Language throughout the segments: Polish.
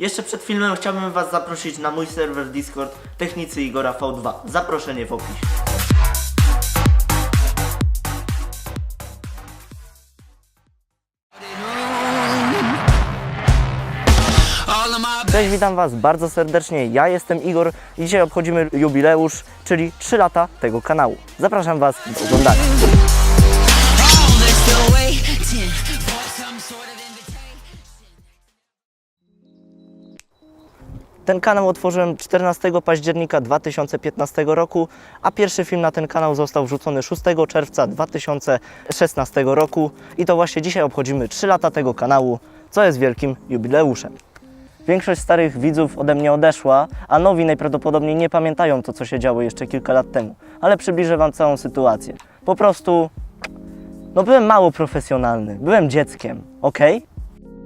Jeszcze przed filmem chciałbym Was zaprosić na mój serwer Discord Technicy Igora V2. Zaproszenie w opisie. Cześć, witam Was bardzo serdecznie. Ja jestem Igor i dzisiaj obchodzimy jubileusz, czyli 3 lata tego kanału. Zapraszam Was do oglądania. Ten kanał otworzyłem 14 października 2015 roku, a pierwszy film na ten kanał został wrzucony 6 czerwca 2016 roku i to właśnie dzisiaj obchodzimy 3 lata tego kanału, co jest wielkim jubileuszem. Większość starych widzów ode mnie odeszła, a nowi najprawdopodobniej nie pamiętają to, co się działo jeszcze kilka lat temu, ale przybliżę Wam całą sytuację. Po prostu, no byłem mało profesjonalny, byłem dzieckiem, ok?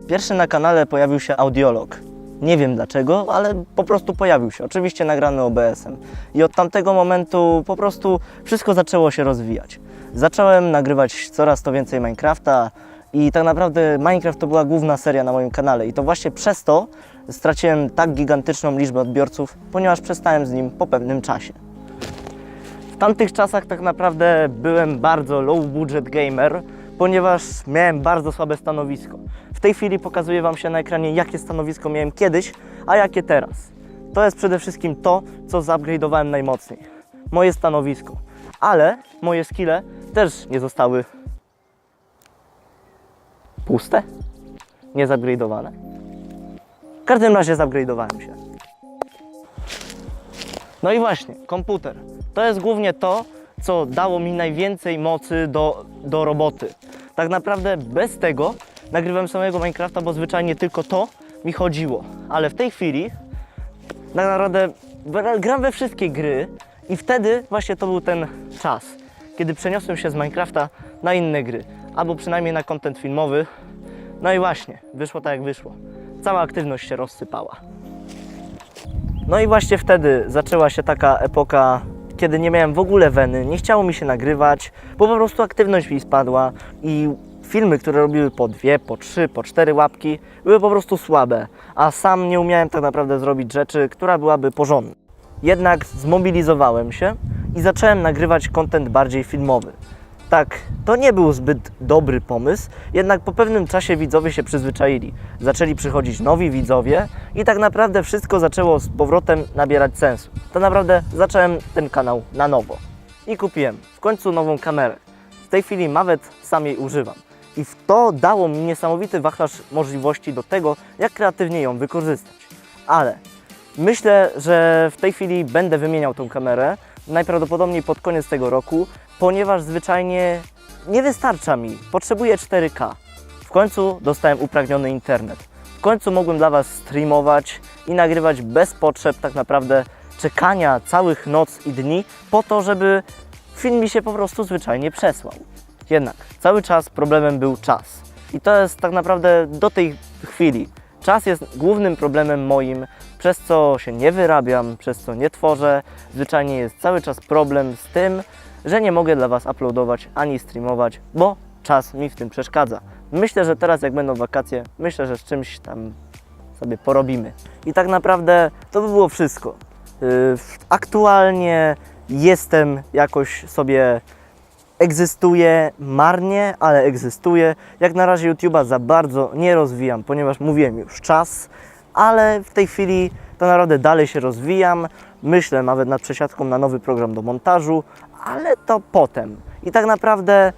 Pierwszy na kanale pojawił się audiolog. Nie wiem dlaczego, ale po prostu pojawił się. Oczywiście nagrany OBS-em. I od tamtego momentu po prostu wszystko zaczęło się rozwijać. Zacząłem nagrywać coraz to więcej Minecrafta i tak naprawdę Minecraft to była główna seria na moim kanale. I to właśnie przez to straciłem tak gigantyczną liczbę odbiorców, ponieważ przestałem z nim po pewnym czasie. W tamtych czasach tak naprawdę byłem bardzo low budget gamer, ponieważ miałem bardzo słabe stanowisko. Tej chwili pokazuję Wam się na ekranie, jakie stanowisko miałem kiedyś, a jakie teraz. To jest przede wszystkim to, co zupgrade'owałem najmocniej. Moje stanowisko. Ale moje skille też nie zostały puste, nie zupgrade'owane. W każdym razie zupgrade'owałem się. No i właśnie, komputer. To jest głównie to, co dało mi najwięcej mocy do, do roboty. Tak naprawdę bez tego nagrywam samego Minecrafta, bo zwyczajnie tylko to mi chodziło. Ale w tej chwili tak naprawdę gra- gram we wszystkie gry i wtedy właśnie to był ten czas, kiedy przeniosłem się z Minecrafta na inne gry, albo przynajmniej na content filmowy. No i właśnie, wyszło tak jak wyszło. Cała aktywność się rozsypała. No i właśnie wtedy zaczęła się taka epoka, kiedy nie miałem w ogóle weny, nie chciało mi się nagrywać, bo po prostu aktywność mi spadła i filmy, które robiły po dwie, po trzy, po cztery łapki, były po prostu słabe, a sam nie umiałem tak naprawdę zrobić rzeczy, która byłaby porządna. Jednak zmobilizowałem się i zacząłem nagrywać content bardziej filmowy. Tak, to nie był zbyt dobry pomysł, jednak po pewnym czasie widzowie się przyzwyczaili. Zaczęli przychodzić nowi widzowie i tak naprawdę wszystko zaczęło z powrotem nabierać sensu. To naprawdę zacząłem ten kanał na nowo. I kupiłem w końcu nową kamerę. W tej chwili nawet sam jej używam. I to dało mi niesamowity wachlarz możliwości do tego, jak kreatywnie ją wykorzystać. Ale Myślę, że w tej chwili będę wymieniał tą kamerę, najprawdopodobniej pod koniec tego roku, ponieważ zwyczajnie nie wystarcza mi. Potrzebuję 4K. W końcu dostałem uprawniony internet. W końcu mogłem dla Was streamować i nagrywać bez potrzeb tak naprawdę czekania całych noc i dni po to, żeby film mi się po prostu zwyczajnie przesłał. Jednak cały czas problemem był czas. I to jest tak naprawdę do tej chwili. Czas jest głównym problemem moim, przez co się nie wyrabiam, przez co nie tworzę. Zwyczajnie jest cały czas problem z tym, że nie mogę dla Was uploadować ani streamować, bo czas mi w tym przeszkadza. Myślę, że teraz jak będą wakacje, myślę, że z czymś tam sobie porobimy. I tak naprawdę to by było wszystko. Yy, Aktualnie jestem jakoś sobie egzystuje marnie, ale egzystuje. Jak na razie YouTube'a za bardzo nie rozwijam, ponieważ mówiłem już czas, ale w tej chwili to naprawdę dalej się rozwijam. Myślę nawet nad przesiadką na nowy program do montażu, ale to potem. I tak naprawdę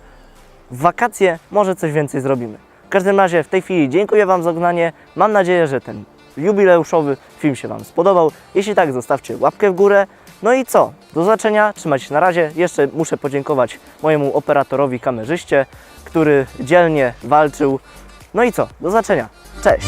w wakacje może coś więcej zrobimy. W każdym razie w tej chwili dziękuję Wam za oglądanie. Mam nadzieję, że ten jubileuszowy film się Wam spodobał. Jeśli tak, zostawcie łapkę w górę. No i co? Do zobaczenia, trzymajcie się na razie. Jeszcze muszę podziękować mojemu operatorowi, kamerzyście, który dzielnie walczył. No i co? Do zobaczenia. Cześć!